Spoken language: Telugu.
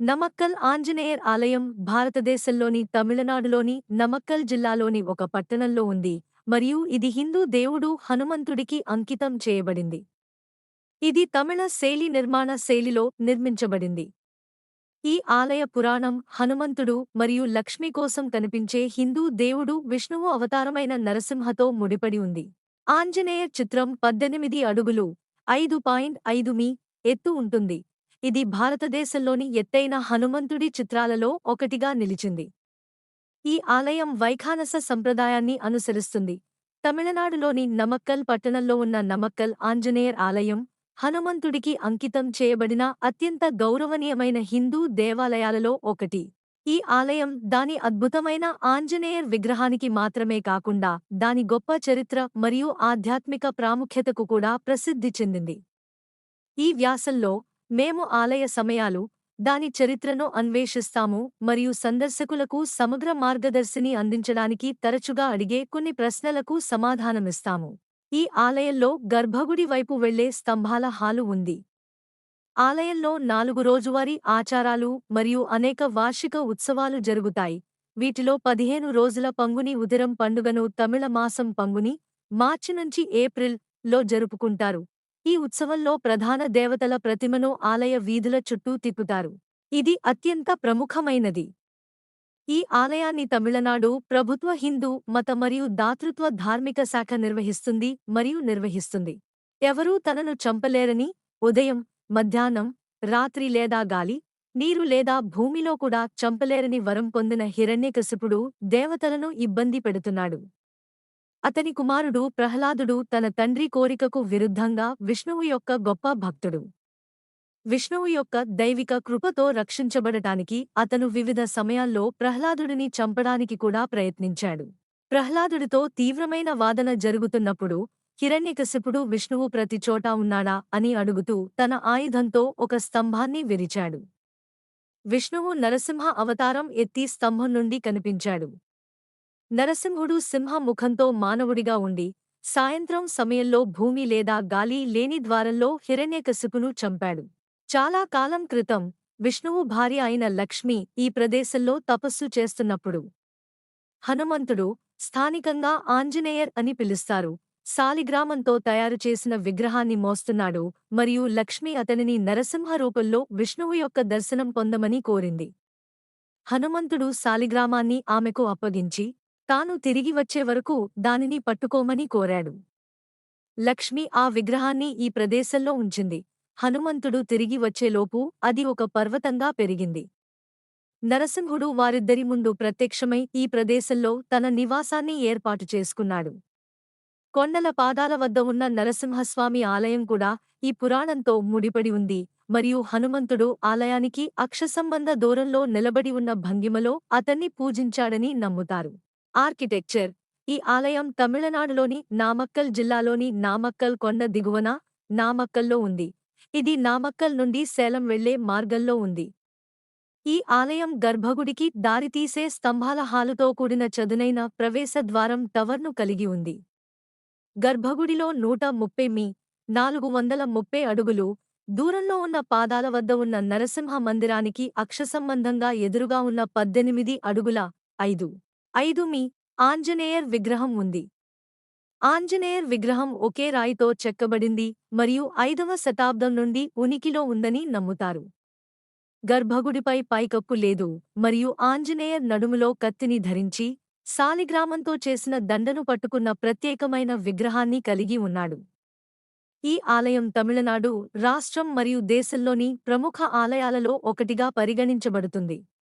నమక్కల్ ఆంజనేయర్ ఆలయం భారతదేశంలోని తమిళనాడులోని నమక్కల్ జిల్లాలోని ఒక పట్టణంలో ఉంది మరియు ఇది హిందూ దేవుడు హనుమంతుడికి అంకితం చేయబడింది. ఇది తమిళ శైలి నిర్మాణ శైలిలో నిర్మించబడింది. ఈ ఆలయ పురాణం హనుమంతుడు మరియు లక్ష్మి కోసం కనిపించే హిందూ దేవుడు విష్ణువు అవతారమైన నరసింహతో ముడిపడి ఉంది. ఆంజనేయర్ చిత్రం పద్దెనిమిది అడుగులు ఐదు పాయింట్ ఐదు మీ ఎత్తు ఉంటుంది. ఇది భారతదేశంలోని ఎత్తైన హనుమంతుడి చిత్రాలలో ఒకటిగా నిలిచింది. ఈ ఆలయం వైఖానస సంప్రదాయాన్ని అనుసరిస్తుంది. తమిళనాడులోని నమక్కల్ పట్టణంలో ఉన్న నమక్కల్ ఆంజనేయర్ ఆలయం హనుమంతుడికి అంకితం చేయబడిన అత్యంత గౌరవనీయమైన హిందూ దేవాలయాలలో ఒకటి. ఈ ఆలయం దాని అద్భుతమైన ఆంజనేయర్ విగ్రహానికి మాత్రమే కాకుండా దాని గొప్ప చరిత్ర మరియు ఆధ్యాత్మిక ప్రాముఖ్యతకు కూడా ప్రసిద్ధి చెందింది. ఈ వ్యాసంలో మేము ఆలయ సమయాలు దాని చరిత్రను అన్వేషిస్తాము మరియు సందర్శకులకు సమగ్ర మార్గదర్శిని అందించడానికి తరచుగా అడిగే కొన్ని ప్రశ్నలకు సమాధానమిస్తాము. ఈ ఆలయంలో గర్భగుడి వైపు వెళ్ళే స్తంభాల హాలు ఉంది. ఆలయంలో నాలుగు రోజువారీ ఆచారాలు మరియు అనేక వార్షిక ఉత్సవాలు జరుగుతాయి. వీటిలో పదిహేను రోజుల పంగుని ఉదిరం పండుగను తమిళ మాసం పంగుని మార్చి నుంచి ఏప్రిల్లో జరుపుకుంటారు. ఈ ఉత్సవంలో ప్రధాన దేవతల ప్రతిమను ఆలయ వీధుల చుట్టూ తిప్పుతారు. ఇది అత్యంత ప్రముఖమైనది. ఈ ఆలయాన్ని తమిళనాడు ప్రభుత్వ హిందూ మత మరియు దాతృత్వ ధార్మిక శాఖ నిర్వహిస్తుంది మరియు నిర్వహిస్తుంది. ఎవరూ తనను చంపలేరని ఉదయం మధ్యాహ్నం రాత్రి లేదా గాలి నీరు లేదా భూమిలో కూడా చంపలేరని వరం పొందిన హిరణ్యకశిపుడు దేవతలను ఇబ్బంది పెడుతున్నాడు. అతని కుమారుడు ప్రహ్లాదుడు తన తండ్రి కోరికకు విరుద్ధంగా విష్ణువు యొక్క గొప్ప భక్తుడు. విష్ణువు యొక్క దైవిక కృపతో రక్షించబడటానికి అతను వివిధ సమయాల్లో ప్రహ్లాదుడిని చంపడానికి కూడా ప్రయత్నించాడు. ప్రహ్లాదుడితో తీవ్రమైన వాదన జరుగుతున్నప్పుడు హిరణ్యకశిపుడు విష్ణువు ప్రతి చోటా ఉన్నాడా అని అడుగుతూ తన ఆయుధంతో ఒక స్తంభాన్ని విరిచాడు. విష్ణువు నరసింహ అవతారం ఎత్తి స్తంభం నుండి కనిపించాడు. నరసింహుడు సింహ ముఖంతో మానవుడిగా ఉండి సాయంత్రం సమయంలో భూమి లేదా గాలి లేని ద్వారంలో హిరణ్యకశిపును చంపాడు. చాలా కాలం క్రితం విష్ణువు భార్య అయిన లక్ష్మి ఈ ప్రదేశంలో తపస్సు చేస్తున్నప్పుడు హనుమంతుడు స్థానికంగా ఆంజనేయర్ అని పిలుస్తారు. సాలిగ్రామంతో తయారు చేసిన విగ్రహాన్ని మోస్తున్నాడు మరియు లక్ష్మి అతనిని నరసింహ రూపంలో విష్ణువు యొక్క దర్శనం పొందమని కోరింది. హనుమంతుడు సాలిగ్రామాన్ని ఆమెకు అప్పగించి తాను తిరిగి వచ్చే వరకు దానిని పట్టుకోమని కోరాడు. లక్ష్మి ఆ విగ్రహాన్ని ఈ ప్రదేశంలో ఉంచింది. హనుమంతుడు తిరిగి వచ్చేలోపు అది ఒక పర్వతంగా పెరిగింది. నరసింహుడు వారిద్దరి ముందు ప్రత్యక్షమై ఈ ప్రదేశంలో తన నివాసాన్ని ఏర్పాటు చేసుకున్నాడు. కొండల పాదాల వద్ద ఉన్న నరసింహస్వామి ఆలయం కూడా ఈ పురాణంతో ముడిపడి ఉంది. మరియు హనుమంతుడు ఆలయానికి అక్షసంబంధ దూరంలో నిలబడి ఉన్న భంగిమలో అతన్ని పూజించాడని నమ్ముతారు. ఆర్కిటెక్చర్. ఈ ఆలయం తమిళనాడులోని నామక్కల్ జిల్లాలోని నామక్కల్ కొండ దిగువన నామక్కల్లో ఉంది. ఇది నామక్కల్ నుండి సేలం వెళ్ళే మార్గంలో ఉంది. ఈ ఆలయం గర్భగుడికి దారితీసే స్తంభాల హాలుతో కూడిన చదునైన ప్రవేశ ద్వారం టవర్ను కలిగి ఉంది. గర్భగుడిలో నూట ముప్పై మీ నాలుగు వందల ముప్పై అడుగులు దూరంలో ఉన్న పాదాల వద్ద ఉన్న నరసింహ మందిరానికి అక్షసంబంధంగా ఎదురుగా ఉన్న పద్దెనిమిది అడుగుల ఐదు. ఐదు మీ ఆంజనేయర్ విగ్రహం ఉంది. ఆంజనేయర్ విగ్రహం ఒకే రాయితో చెక్కబడింది మరియు ఐదవ శతాబ్దం నుండి ఉనికిలో ఉందని నమ్ముతారు. గర్భగుడిపై పైకప్పు లేదు మరియు ఆంజనేయర్ నడుములో కత్తిని ధరించి సాలిగ్రామంతో చేసిన దండను పట్టుకున్న ప్రత్యేకమైన విగ్రహాన్ని కలిగి ఉన్నాడు. ఈ ఆలయం తమిళనాడు రాష్ట్రం మరియు దేశంలోని ప్రముఖ ఆలయాలలో ఒకటిగా పరిగణించబడుతుంది.